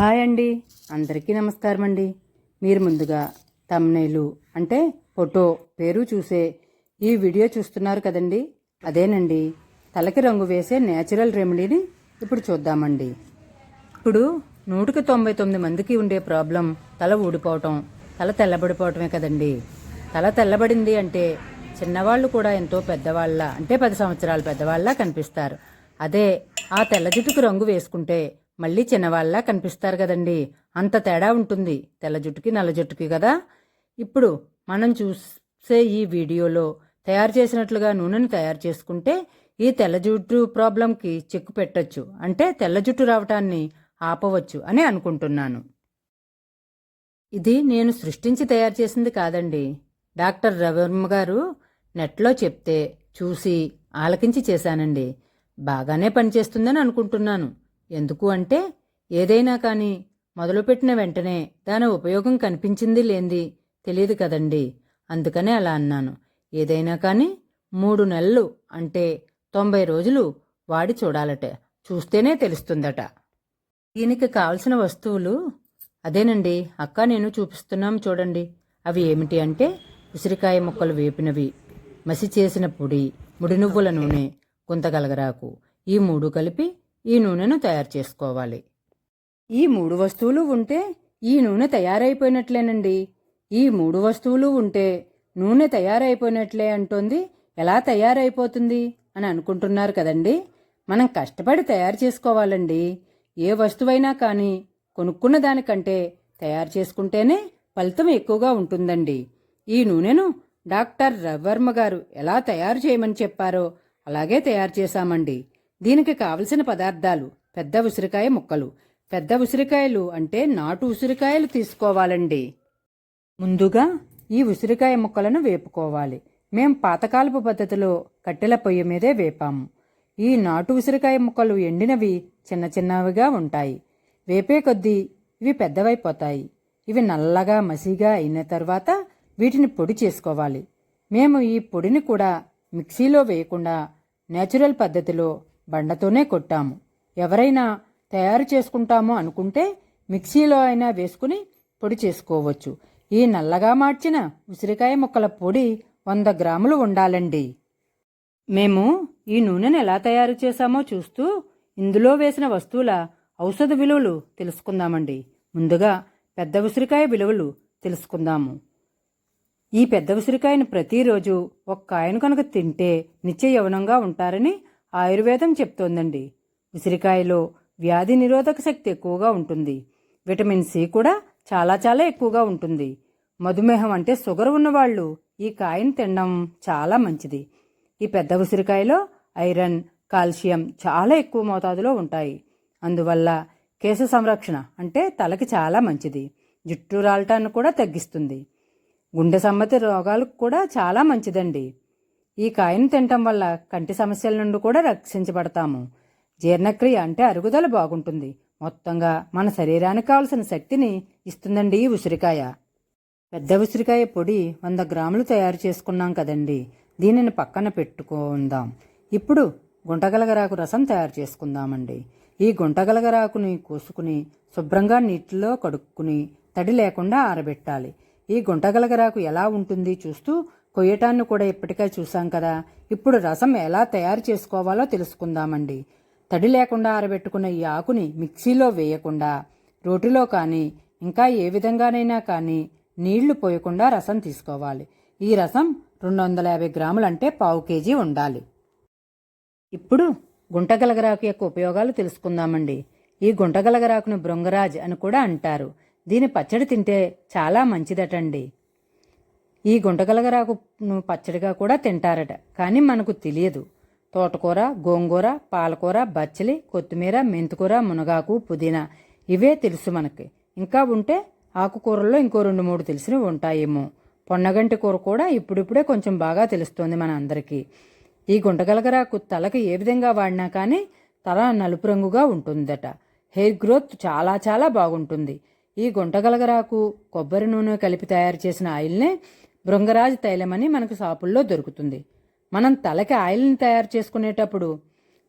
Hi అండి. అందరికీ నమస్కారం అండి. మీరు ముందుగా తమ్నేలు అంటే ఫోటో పేరు చూసే ఈ వీడియో చూస్తున్నారు కదండి. అదేనండి. తలకి రంగు వేసే నేచురల్ రెమెడీని ఇప్పుడు చూద్దామండి. ఇప్పుడు నూటికి తొంభై తొమ్మిది మందికి ఉండే ప్రాబ్లం తల ఊడిపోవటం తల తెల్లబడిపోవటమే కదండి. తల తెల్లబడింది అంటే చిన్నవాళ్ళు కూడా ఎంతో పెద్దవాళ్ళ అంటే పది సంవత్సరాలు పెద్దవాళ్ళ కనిపిస్తారు. అదే ఆ తెల్ల జుట్టుకు రంగు వేసుకుంటే మళ్ళీ చిన్నవాళ్ళలా కనిపిస్తారు కదండి. అంత తేడా ఉంటుంది. తెల్ల జుట్టుకి నల్ల జుట్టుకి కదా. ఇప్పుడు మనం చూసే ఈ వీడియోలో తయారు చేసినట్లుగా నూనెను తయారు చేసుకుంటే ఈ తెల్ల జుట్టు ప్రాబ్లంకి చెక్కు పెట్టచ్చు. అంటే తెల్ల జుట్టు రావటాన్ని ఆపవచ్చు అని అనుకుంటున్నాను. ఇది నేను సృష్టించి తయారు చేసింది కాదండి. డాక్టర్ రవివర్మ గారు నెట్లో చెప్తే చూసి ఆలకించి చేశానండి. బాగానే పనిచేస్తుందని అనుకుంటున్నాను. ఎందుకు అంటే ఏదైనా కానీ మొదలుపెట్టిన వెంటనే దాని ఉపయోగం కనిపించింది లేంది తెలియదు కదండి. అందుకనే అలా అన్నాను. ఏదైనా కానీ మూడు నెలలు అంటే తొంభై రోజులు వాడి చూడాలట. చూస్తేనే తెలుస్తుందట. దీనికి కావలసిన వస్తువులు అదేనండి. అక్క నేను చూపిస్తున్నాం చూడండి. అవి ఏమిటి అంటే ఉసిరికాయ ముక్కలు వేపినవి మసి చేసిన పొడి ముడి నువ్వుల నూనె గుంతగలగరాకు. ఈ మూడు కలిపి ఈ నూనెను తయారు చేసుకోవాలి. ఈ మూడు వస్తువులు ఉంటే ఈ నూనె తయారైపోయినట్లేనండి. ఈ మూడు వస్తువులు ఉంటే నూనె తయారైపోయినట్లే అంటోంది ఎలా తయారైపోతుంది అని అనుకుంటున్నారు కదండి. మనం కష్టపడి తయారు చేసుకోవాలండి. ఏ వస్తువైనా కానీ కొనుక్కున్న దానికంటే తయారు చేసుకుంటేనే ఫలితం ఎక్కువగా ఉంటుందండి. ఈ నూనెను డాక్టర్ రవివర్మ గారు ఎలా తయారు చేయమని చెప్పారో అలాగే తయారు చేశామండి. దీనికి కావలసిన పదార్థాలు పెద్ద ఉసిరికాయ ముక్కలు. పెద్ద ఉసిరికాయలు అంటే నాటు ఉసిరికాయలు తీసుకోవాలండి. ముందుగా ఈ ఉసిరికాయ ముక్కలను వేపుకోవాలి. మేం పాతకాలపు పద్ధతిలో కట్టెల పొయ్యి మీదే వేపాము. ఈ నాటు ఉసిరికాయ ముక్కలు ఎండినవి చిన్న చిన్నవిగా ఉంటాయి. వేపే కొద్దీ ఇవి పెద్దవైపోతాయి. ఇవి నల్లగా మసిగా అయిన తర్వాత వీటిని పొడి చేసుకోవాలి. మేము ఈ పొడిని కూడా మిక్సీలో వేయకుండా నేచురల్ పద్ధతిలో బండతోనే కొట్టాము. ఎవరైనా తయారు చేసుకుంటామో అనుకుంటే మిక్సీలో అయినా వేసుకుని పొడి చేసుకోవచ్చు. ఈ నల్లగా మార్చిన ఉసిరికాయ ముక్కల పొడి వంద గ్రాములు ఉండాలండి. మేము ఈ నూనెను ఎలా తయారు చేశామో చూస్తూ ఇందులో వేసిన వస్తువుల ఔషధ విలువలు తెలుసుకుందామండి. ముందుగా పెద్ద ఉసిరికాయ విలువలు తెలుసుకుందాము. ఈ పెద్ద ఉసిరికాయను ప్రతిరోజు ఒక కాయను కనుక తింటే నిత్య యవనంగా ఉంటారని ఆయుర్వేదం చెప్తోందండి. ఉసిరికాయలో వ్యాధి నిరోధక శక్తి ఎక్కువగా ఉంటుంది. విటమిన్ సి కూడా చాలా చాలా ఎక్కువగా ఉంటుంది. మధుమేహం అంటే షుగర్ ఉన్నవాళ్ళు ఈ కాయను తినడం చాలా మంచిది. ఈ పెద్ద ఉసిరికాయలో ఐరన్ కాల్షియం చాలా ఎక్కువ మోతాదులో ఉంటాయి. అందువల్ల కేశ సంరక్షణ అంటే తలకి చాలా మంచిది. జుట్టు రాలటాన్ని కూడా తగ్గిస్తుంది. గుండె సమ్మతి రోగాలకు కూడా చాలా మంచిదండి. ఈ కాయను తినటం వల్ల కంటి సమస్యల నుండి కూడా రక్షించబడతాము. జీర్ణక్రియ అంటే అరుగుదల బాగుంటుంది. మొత్తంగా మన శరీరానికి కావలసిన శక్తిని ఇస్తుందండి ఈ ఉసిరికాయ. పెద్ద ఉసిరికాయ పొడి వంద గ్రాములు తయారు చేసుకున్నాం కదండి. దీనిని పక్కన పెట్టుకుందాం. ఇప్పుడు గుంటగలగరాకు రసం తయారు చేసుకుందామండి. ఈ గుంటగలగరాకుని కోసుకుని శుభ్రంగా నీటిలో కడుక్కుని తడి లేకుండా ఆరబెట్టాలి. ఈ గుంటగలగరాకు ఎలా ఉంటుంది చూస్తూ కొయ్యటాన్ని కూడా ఇప్పటికే చూశాం కదా. ఇప్పుడు రసం ఎలా తయారు చేసుకోవాలో తెలుసుకుందామండి. తడి లేకుండా ఆరబెట్టుకున్న ఈ ఆకుని మిక్సీలో వేయకుండా రోటిలో కానీ ఇంకా ఏ విధంగానైనా కానీ నీళ్ళు పోయకుండా రసం తీసుకోవాలి. ఈ రసం రెండు వందల యాభై గ్రాములంటే పావు కేజీ ఉండాలి. ఇప్పుడు గుంటగలగరాకు యొక్క ఉపయోగాలు తెలుసుకుందామండి. ఈ గుంటగలగరాకును బృంగరాజ్ అని కూడా అంటారు. దీని పచ్చడి తింటే చాలా మంచిదటండి. ఈ గుంటగలగరాకు పచ్చడిగా కూడా తింటారట. కానీ మనకు తెలియదు. తోటకూర గోంగూర పాలకూర బచ్చలి కొత్తిమీర మెంతికూర మునగాకు పుదీనా ఇవే తెలుసు మనకి. ఇంకా ఉంటే ఆకుకూరల్లో ఇంకో రెండు మూడు తెలిసినవి ఉంటాయేమో. పొన్నగంటి కూర కూడా ఇప్పుడిప్పుడే కొంచెం బాగా తెలుస్తోంది మన అందరికీ. ఈ గుంటగలగరాకు తలకు ఏ విధంగా వాడినా కానీ తల నలుపు రంగుగా ఉంటుందట. హెయిర్ గ్రోత్ చాలా చాలా బాగుంటుంది. ఈ గుంటగలగరాకు కొబ్బరి నూనె కలిపి తయారు చేసిన ఆయిల్నే బృంగరాజ్ తైలమని మనకు షాపుల్లో దొరుకుతుంది. మనం తలకి ఆయిల్ని తయారు చేసుకునేటప్పుడు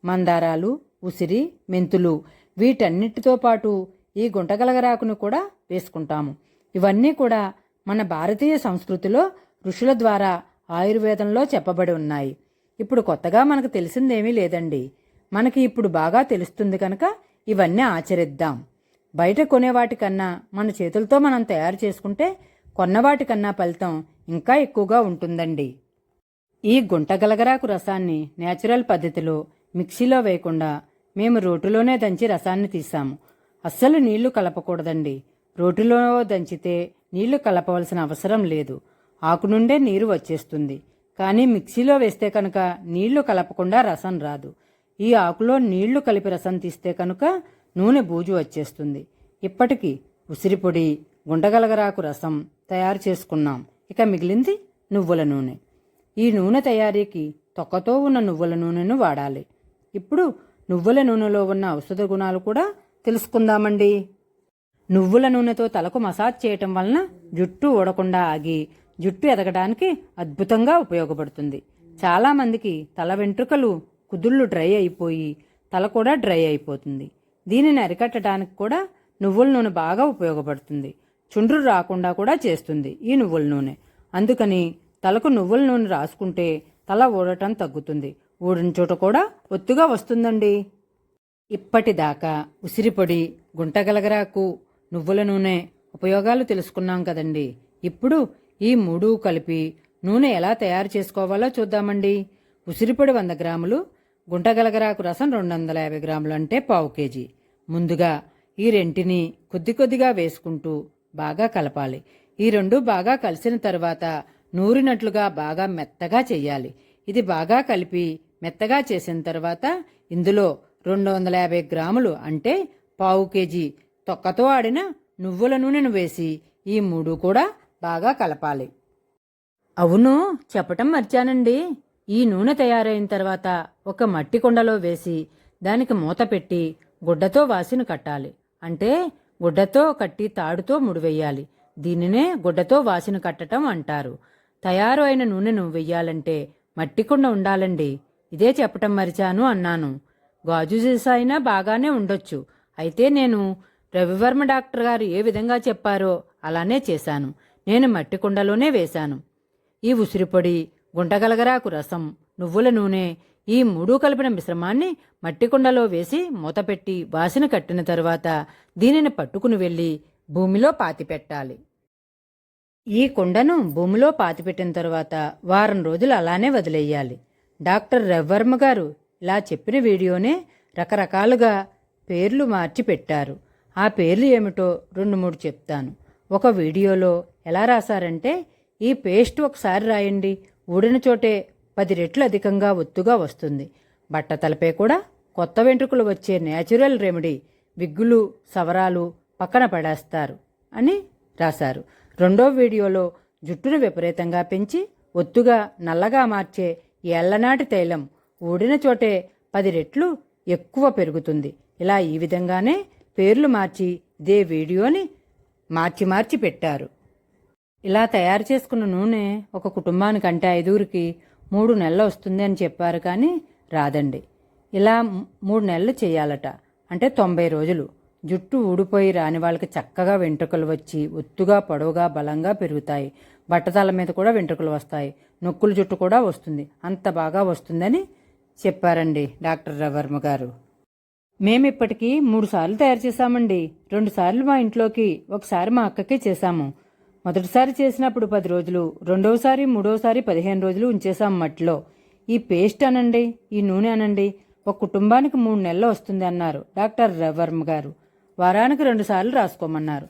మందారాలు ఉసిరి మెంతులు వీటన్నిటితో పాటు ఈ గుంటగలగరాకును కూడా వేసుకుంటాము. ఇవన్నీ కూడా మన భారతీయ సంస్కృతిలో ఋషుల ద్వారా ఆయుర్వేదంలో చెప్పబడి ఉన్నాయి. ఇప్పుడు కొత్తగా మనకు తెలిసిందేమీ లేదండి. మనకి ఇప్పుడు బాగా తెలుస్తుంది కనుక ఇవన్నీ ఆచరిద్దాం. బయట కొనేవాటికన్నా మన చేతులతో మనం తయారు చేసుకుంటే కొన్నవాటికన్నా ఫలితం ఇంకా ఎక్కువగా ఉంటుందండి. ఈ గుంటగలగరాకు రసాన్ని నేచురల్ పద్ధతిలో మిక్సీలో వేయకుండా మేము రోటిలోనే దంచి రసాన్ని తీసాము అస్సలు నీళ్ళు కలపకూడదండి. రోటిలో దంచితే నీళ్ళు కలపవలసిన అవసరం లేదు. ఆకు నుండే నీరు వచ్చేస్తుంది. కానీ మిక్సీలో వేస్తే కనుక నీళ్ళు కలపకుండా రసం రాదు. ఈ ఆకులో నీళ్ళు కలిపి రసం తీస్తే కనుక నూనె బూజు వచ్చేస్తుంది. ఇప్పటికీ ఉసిరిపొడి గుండగలగరాకు రసం తయారు చేసుకున్నాం. ఇక మిగిలింది నువ్వుల నూనె. ఈ నూనె తయారీకి తొక్కతో ఉన్న నువ్వుల నూనెను వాడాలి. ఇప్పుడు నువ్వుల నూనెలో ఉన్న ఔషధ గుణాలు కూడా తెలుసుకుందామండి. నువ్వుల నూనెతో తలకు మసాజ్ చేయటం వలన జుట్టు ఊడకుండా ఆగి జుట్టు ఎదగడానికి అద్భుతంగా ఉపయోగపడుతుంది. చాలామందికి తల వెంట్రుకలు కుదుళ్ళు డ్రై అయిపోయి తల కూడా డ్రై అయిపోతుంది. దీనిని అరికట్టడానికి కూడా నువ్వుల నూనె బాగా ఉపయోగపడుతుంది. చుండ్రు రాకుండా కూడా చేస్తుంది ఈ నువ్వుల నూనె. అందుకని తలకు నువ్వుల నూనె రాసుకుంటే తల ఊడటం తగ్గుతుంది. ఊడిన చోట కూడా ఒత్తుగా వస్తుందండి. ఇప్పటిదాకా ఉసిరిపొడి గుంటగలగరాకు నువ్వుల నూనె ఉపయోగాలు తెలుసుకున్నాం కదండి. ఇప్పుడు ఈ మూడు కలిపి నూనె ఎలా తయారు చేసుకోవాలో చూద్దామండి. ఉసిరిపొడి వంద గ్రాములు గుంటగలగరాకు రసం రెండు వందల యాభై గ్రాములు అంటే పావు కేజీ. ముందుగా ఈ రెంటిని కొద్ది కొద్దిగా వేసుకుంటూ బాగా కలపాలి. ఈ రెండు బాగా కలిసిన తర్వాత నూరినట్లుగా బాగా మెత్తగా చేయాలి. ఇది బాగా కలిపి మెత్తగా చేసిన తర్వాత ఇందులో రెండు వందల యాభై గ్రాములు అంటే పావు కేజీ తొక్కతో ఆడిన నువ్వుల నూనెను వేసి ఈ మూడు కూడా బాగా కలపాలి. అవును చెప్పటం మర్చానండి. ఈ నూనె తయారైన తర్వాత ఒక మట్టి కుండలో వేసి దానికి మూత పెట్టి గుడ్డతో వాసిని కట్టాలి. అంటే గుడ్డతో కట్టి తాడుతో ముడివేయాలి. దీనినే గుడ్డతో వాసిన కట్టటం అంటారు. తయారు అయిన నూనెను వెయ్యాలంటే మట్టి కుండ ఉండాలండి. ఇదే చెప్పటం మరిచాను అన్నాను. గాజు సీసా అయినా బాగానే ఉండొచ్చు. అయితే నేను రవివర్మ డాక్టర్ గారు ఏ విధంగా చెప్పారో అలానే చేశాను. నేను మట్టి కుండలోనే వేశాను. ఈ ఉసిరిపొడి గుంటగలగరాకు రసం నువ్వుల నూనె ఈ మూడు కలిపిన మిశ్రమాన్ని మట్టి కుండలో వేసి మూతపెట్టి వాసిన కట్టిన తరువాత దీనిని పట్టుకుని వెళ్ళి భూమిలో పాతిపెట్టాలి. ఈ కుండను భూమిలో పాతిపెట్టిన తరువాత వారం రోజులు అలానే వదిలేయాలి. డాక్టర్ రవివర్మ గారు ఇలా చెప్పిన వీడియోనే రకరకాలుగా పేర్లు మార్చి పెట్టారు. ఆ పేర్లు ఏమిటో రెండు మూడు చెప్తాను. ఒక వీడియోలో ఎలా రాశారంటే ఈ పేస్ట్ ఒకసారి రాయండి ఊడిన చోటే పది రెట్లు అధికంగా ఒత్తుగా వస్తుంది. బట్ట తలపే కూడా కొత్త వెంట్రుకలు వచ్చే నేచురల్ రెమెడీ విగ్గులు సవరాలు పక్కన పడేస్తారు అని రాశారు. రెండో వీడియోలో జుట్టును విపరీతంగా పెంచి ఒత్తుగా నల్లగా మార్చే ఏళ్ళనాటి తైలం ఊడిన చోటే పది రెట్లు ఎక్కువ పెరుగుతుంది. ఇలా ఈ విధంగానే పేర్లు మార్చి ఇదే వీడియోని మార్చి మార్చి పెట్టారు. ఇలా తయారు చేసుకున్న నూనె ఒక కుటుంబానికంటే ఐదుగురికి మూడు నెలలు వస్తుంది అని చెప్పారు కానీ రాదండి. ఇలా మూడు నెలలు చేయాలట. అంటే తొంభై రోజులు. జుట్టు ఊడిపోయి రాని వాళ్ళకి చక్కగా వెంట్రుకలు వచ్చి ఒత్తుగా పొడవుగా బలంగా పెరుగుతాయి. బట్టతల మీద కూడా వెంట్రుకలు వస్తాయి. నొక్కుల జుట్టు కూడా వస్తుంది. అంత బాగా వస్తుందని చెప్పారండి డాక్టర్ రవర్మ గారు. మేము ఇప్పటికీ మూడు సార్లు తయారు చేశామండి. రెండు సార్లు మా ఇంట్లోకి ఒకసారి మా అక్కకే చేశాము. మొదటిసారి చేసినప్పుడు పది రోజులు రెండవసారి మూడవసారి పదిహేను రోజులు ఉంచేశాం మట్టిలో. ఈ పేస్ట్ అనండి ఈ నూనె అనండి ఒక కుటుంబానికి మూడు నెలలు వస్తుంది అన్నారు డాక్టర్ రవర్మ గారు. వారానికి రెండుసార్లు రాసుకోమన్నారు.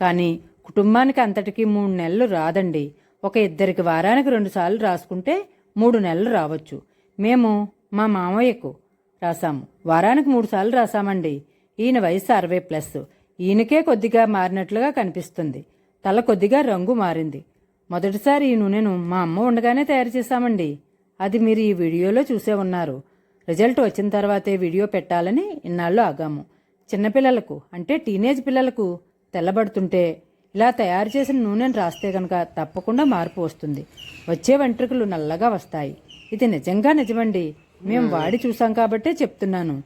కానీ కుటుంబానికి అంతటికి మూడు నెలలు రాదండి. ఒక ఇద్దరికి వారానికి రెండుసార్లు రాసుకుంటే మూడు నెలలు రావచ్చు. మేము మా మామయ్యకు రాసాము. వారానికి మూడు సార్లు రాసామండి. ఈయన వయసు అరవై ప్లస్. ఈయనకే కొద్దిగా మారినట్లుగా కనిపిస్తుంది. తల కొద్దిగా రంగు మారింది. మొదటిసారి ఈ నూనెను మా అమ్మ ఉండగానే తయారు చేశామండి. అది మీరు ఈ వీడియోలో చూసే ఉన్నారు. రిజల్ట్ వచ్చిన తర్వాతే వీడియో పెట్టాలని ఇన్నాళ్ళు ఆగాము. చిన్నపిల్లలకు అంటే టీనేజ్ పిల్లలకు తెల్లబడుతుంటే ఇలా తయారు చేసిన నూనెను రాస్తే కనుక తప్పకుండా మార్పు వస్తుంది. వచ్చే వెంట్రుకలు నల్లగా వస్తాయి. ఇది నిజంగా నిజమండి. మేము వాడి చూసాం కాబట్టే చెప్తున్నాను.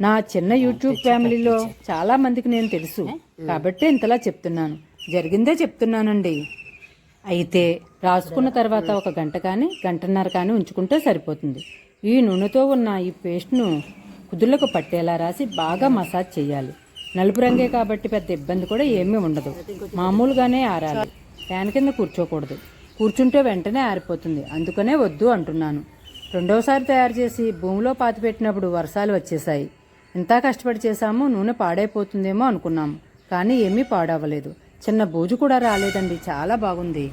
నా చిన్న యూట్యూబ్ ఫ్యామిలీలో చాలా మందికి నేను తెలుసు. కాబట్టి ఇంతలా చెప్తున్నాను. జరిగిందే చెప్తున్నానండి. అయితే రాసుకున్న తర్వాత ఒక గంట కానీ గంటన్నర కానీ ఉంచుకుంటే సరిపోతుంది. ఈ నూనెతో ఉన్న ఈ పేస్ట్ను కుదుళ్ళకు పట్టేలా రాసి బాగా మసాజ్ చేయాలి నలుపు రంగే కాబట్టి పెద్ద ఇబ్బంది కూడా ఏమీ ఉండదు. మామూలుగానే ఆరాలి. ఫ్యాన్ కింద కూర్చోకూడదు. కూర్చుంటే వెంటనే ఆరిపోతుంది. అందుకనే వద్దు అంటున్నాను. రెండవసారి తయారు చేసి భూమిలో పాతిపెట్టినప్పుడు వర్షాలు వచ్చేసాయి ఇంత కష్టపడి చేశాము నూనె పాడైపోతుందేమో అనుకున్నాము. కానీ ఏమీ పాడవలేదు చిన్న బూజు కూడా రాలేదండి. చాలా బాగుంది.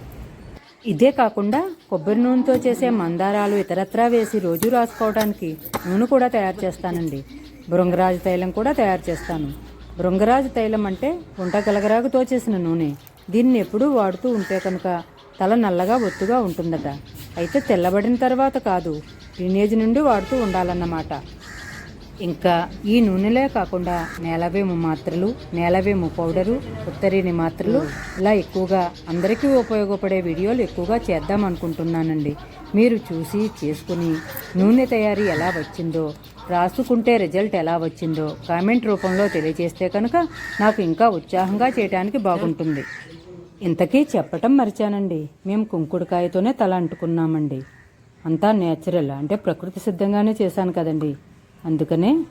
ఇదే కాకుండా కొబ్బరి నూనెతో చేసే మందారాలు ఇతరత్రా వేసి రోజు రాసుకోవడానికి నూనె కూడా తయారు చేస్తానండి. బృంగరాజు తైలం కూడా తయారు చేస్తాను. బృంగరాజు తైలం అంటే వంట గలగరాగుతో చేసిన నూనె. దీన్ని ఎప్పుడూ వాడుతూ ఉంటే కనుక తల నల్లగా ఒత్తుగా ఉంటుందట. అయితే తెల్లబడిన తర్వాత కాదు టీనేజ్ నుండి వాడుతూ ఉండాలన్నమాట. ఇంకా ఈ నూనెలే కాకుండా నేలవేము మాత్రలు నేలవేము పౌడరు ఉత్తరీని మాత్రలు ఇలా ఎక్కువగా అందరికీ ఉపయోగపడే వీడియోలు ఎక్కువగా చేద్దాం అనుకుంటున్నానండి. మీరు చూసి చేసుకుని నూనె తయారీ ఎలా వచ్చిందో రాసుకుంటే రిజల్ట్ ఎలా వచ్చిందో కామెంట్ రూపంలో తెలియజేస్తే కనుక నాకు ఇంకా ఉత్సాహంగా చేయడానికి బాగుంటుంది. ఇంతకీ చెప్పటం మర్చానండి. మేము కుంకుడుకాయతోనే తల అంటుకున్నామండి. అంతా నేచురల్ అంటే ప్రకృతి సిద్ధంగానే చేశాను కదండి. అందుకనే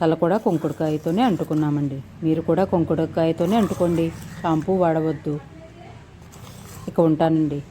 తల కూడా కుంకుడుకాయతోనే అంటుకున్నామండి. మీరు కూడా కుంకుడుకాయతోనే అంటుకోండి. షాంపూ వాడవద్దు. ఇక ఉంటానండి.